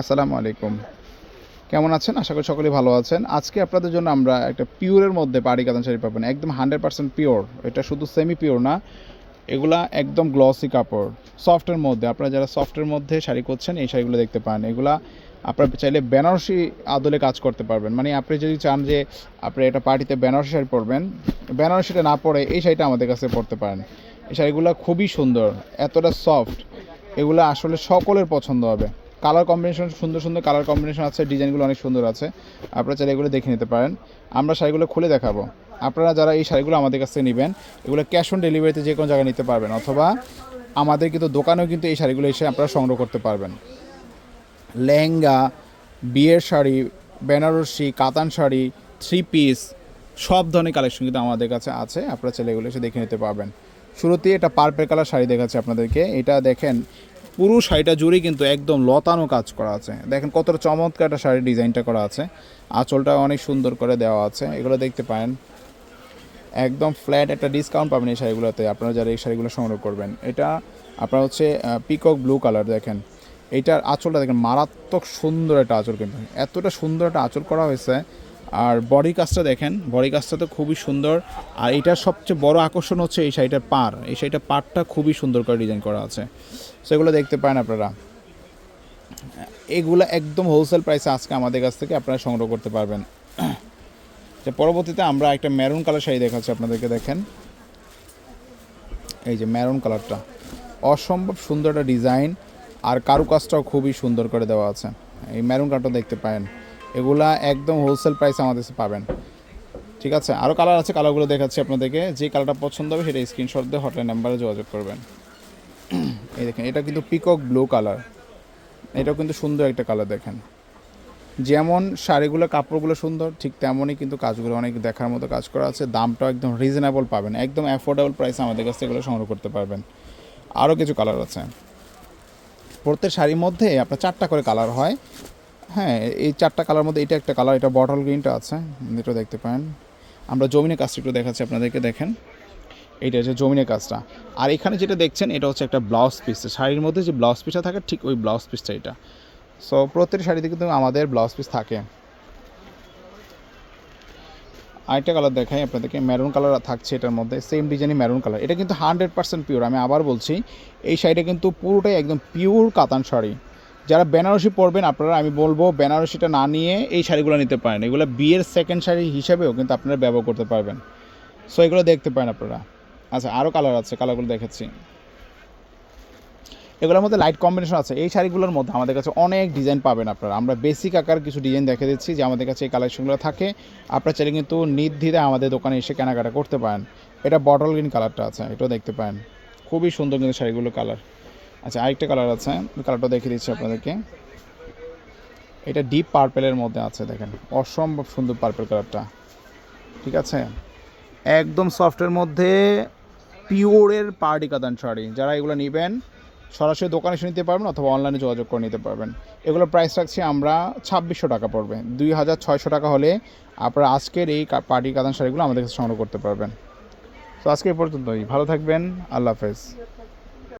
আসসালামু আলাইকুম। কেমন আছেন? আশা করি সকলেই ভালো আছেন। আজকে আপনাদের জন্য আমরা একটা পিওরের মধ্যে পাড়ি কাতান শাড়ি পাবেন। একদম হান্ড্রেড পার্সেন্ট পিওর। এটা শুধু সেমি পিওর না, এগুলা একদম গ্লসি কাপড়। সফটের মধ্যে, আপনারা যারা সফটের মধ্যে শাড়ি করছেন এই শাড়িগুলো দেখতে পান। এগুলা আপনারা চাইলে বেনারসি আদলে কাজ করতে পারবেন। মানে আপনি যদি চান যে আপনি এটা পার্টিতে বেনারসি শাড়ি পরবেন বেনারসিটা না পরে এই শাড়িটা আমাদের কাছে পরতে পারেন। এই শাড়িগুলো খুবই সুন্দর, এতটা সফট এগুলো আসলে সকলের পছন্দ হবে। কালার কম্বিনেশন, সুন্দর সুন্দর কালার কম্বিনেশন আছে, ডিজাইনগুলো অনেক সুন্দর আছে। আপনারা চাইলে এগুলো দেখে নিতে পারেন। আমরা শাড়িগুলো খুলে দেখাবো। আপনারা যারা এই শাড়িগুলো আমাদের কাছ থেকে নেবেন, এগুলো ক্যাশ অন ডেলিভারিতে যে কোনো জায়গায় নিতে পারবেন, অথবা আমাদের কিন্তু দোকানেও কিন্তু এই শাড়িগুলো এসে আপনারা সংগ্রহ করতে পারবেন। লেহেঙ্গা, বিয়ের শাড়ি, বেনারসি, কাতান শাড়ি থ্রি পিস সব ধরনের কালেকশন কিন্তু আমাদের কাছে আছে। আপনারা চাইলে এগুলো এসে দেখে নিতে পারবেন। শুরুতেই এটা পার্পেল কালার শাড়ি দেখাচ্ছে আপনাদেরকে। এটা দেখেন পুরো শাড়িটা জুড়ে কিন্তু একদম লতানো কাজ করা আছে। দেখেন কতটা চমৎকার একটা শাড়ির ডিজাইনটা করা আছে। আঁচলটা অনেক সুন্দর করে দেওয়া আছে। এগুলো দেখতে পারেন। একদম ফ্ল্যাট একটা ডিসকাউন্ট পাবেন এই শাড়িগুলোতে। আপনারা যারা এই শাড়িগুলো সংগ্রহ করবেন। এটা আপনার হচ্ছে পিকক ব্লু কালার দেখেন। এইটার আঁচলটা দেখেন, মারাত্মক সুন্দর একটা আঁচল কিন্তু। এতটা সুন্দর একটা আঁচল করা হয়েছে আর বডি কাজটা দেখেন, বডি কাজটা তো খুবই সুন্দর। আর এটার সবচেয়ে বড় আকর্ষণ হচ্ছে এই শাড়িটার পার এই শাড়িটার পারটা খুবই সুন্দর করে ডিজাইন করা আছে। সেগুলো দেখতে পারেন আপনারা। এগুলো একদম হোলসেল প্রাইসে আজকে আমাদের কাছ থেকে আপনারা সংগ্রহ করতে পারবেন। যে পরবর্তীতে আমরা একটা ম্যারুন কালার শাড়ি দেখাচ্ছি আপনাদেরকে, দেখেন। এই যে ম্যারুন কালারটা অসম্ভব সুন্দর একটা ডিজাইন আর কারুকাজটাও খুবই সুন্দর করে দেওয়া আছে। এই ম্যারুন কালারটা দেখতে পারেন। এগুলা একদম হোলসেল প্রাইসে আমাদের কাছে পাবেন। ঠিক আছে? আরও কালার আছে কালারগুলো দেখাচ্ছি আপনাদেরকে। যে কালারটা পছন্দ হবে সেটা স্ক্রিনশট দিয়ে হটলাইন নাম্বারে যোগাযোগ করবেন। এই দেখেন, এটা কিন্তু পিকক ব্লু কালার এটাও কিন্তু সুন্দর একটা কালার দেখেন। যেমন শাড়িগুলো, কাপড়গুলো সুন্দর, ঠিক তেমনই কিন্তু কাজগুলো অনেক দেখার মতো কাজ করা আছে। দামটাও একদম রিজনেবল পাবেন। একদম অ্যাফোর্ডেবল প্রাইসে আমাদের কাছ থেকে এগুলো সংগ্রহ করতে পারবেন। আরও কিছু কালার আছে। প্রত্যেক শাড়ির মধ্যে আপনার চারটা করে কালার হয়। হ্যাঁ এই চারটা কালার মধ্যে এটা একটা কালার এটা বটল গ্রিনটা আছে, এটা দেখতে পারেন। আমরা জমিনের কাজটা একটু দেখাচ্ছি, আপনাদেরকে দেখেন। এইটা হচ্ছে জমিনের কাজটা। আর এখানে যেটা দেখছেন, এটা হচ্ছে একটা ব্লাউজ পিস শাড়ির মধ্যে যে ব্লাউজ পিসটা থাকে, ঠিক ওই ব্লাউজ পিসটা এটা। সো প্রত্যেকটি শাড়িতে কিন্তু আমাদের ব্লাউজ পিস থাকে। আরেকটা কালার দেখাই আপনাদেরকে ম্যারুন কালার থাকছে এটার মধ্যে সেম ডিজাইনই ম্যারুন কালার এটা কিন্তু হান্ড্রেড পিওর আমি আবার বলছি, এই শাড়িটা কিন্তু পুরোটাই একদম পিওর কাতান শাড়ি। যারা বেনারসি পরবেন, আপনারা, আমি বলব, বেনারসিটা না নিয়ে এই শাড়িগুলো নিতে পারেন। এগুলো বিয়ের সেকেন্ড শাড়ি হিসেবেও কিন্তু আপনারা ব্যবহার করতে পারবেন। সো এগুলো দেখতে পারেন আপনারা। আচ্ছা আরও কালার আছে কালারগুলো দেখাচ্ছি এগুলোর মধ্যে লাইট কম্বিনেশন আছে। এই শাড়িগুলোর মধ্যে আমাদের কাছে অনেক ডিজাইন পাবেন আপনারা। আমরা বেসিক আকার কিছু ডিজাইন দেখে দিচ্ছি যে আমাদের কাছে এই কালেকশনগুলো থাকে। আপনারা চাইলে কিন্তু নির্দ্বিধে আমাদের দোকানে এসে কেনাকাটা করতে পারেন। এটা বটল গ্রিন কালারটা আছে, এটাও দেখতে পারেন। খুবই সুন্দর কিন্তু শাড়িগুলো কালার আচ্ছা আরেকটা কালার আছে। কালারটা দেখে দিচ্ছি আপনাদেরকে। এটা ডিপ পার্পেলের মধ্যে আছে, দেখেন। অসম্ভব সুন্দর পার্পেল কালারটা ঠিক আছে? একদম সফটের মধ্যে পিওরের পার্টি কাতান শাড়ি। যারা এগুলো নেবেন, সরাসরি দোকানে এসে নিতে পারবেন অথবা অনলাইনে যোগাযোগ করে নিতে পারবেন। এগুলো প্রাইস রাখছি আমরা ছাব্বিশশো টাকা পড়বে। দুই হাজার ছয়শো টাকা হলে আপনারা আজকের এই পার্টি কাতান শাড়িগুলো আমাদের কাছে সংগ্রহ করতে পারবেন। তো আজকে এই পর্যন্তই। ভালো থাকবেন। আল্লাহ হাফেজ।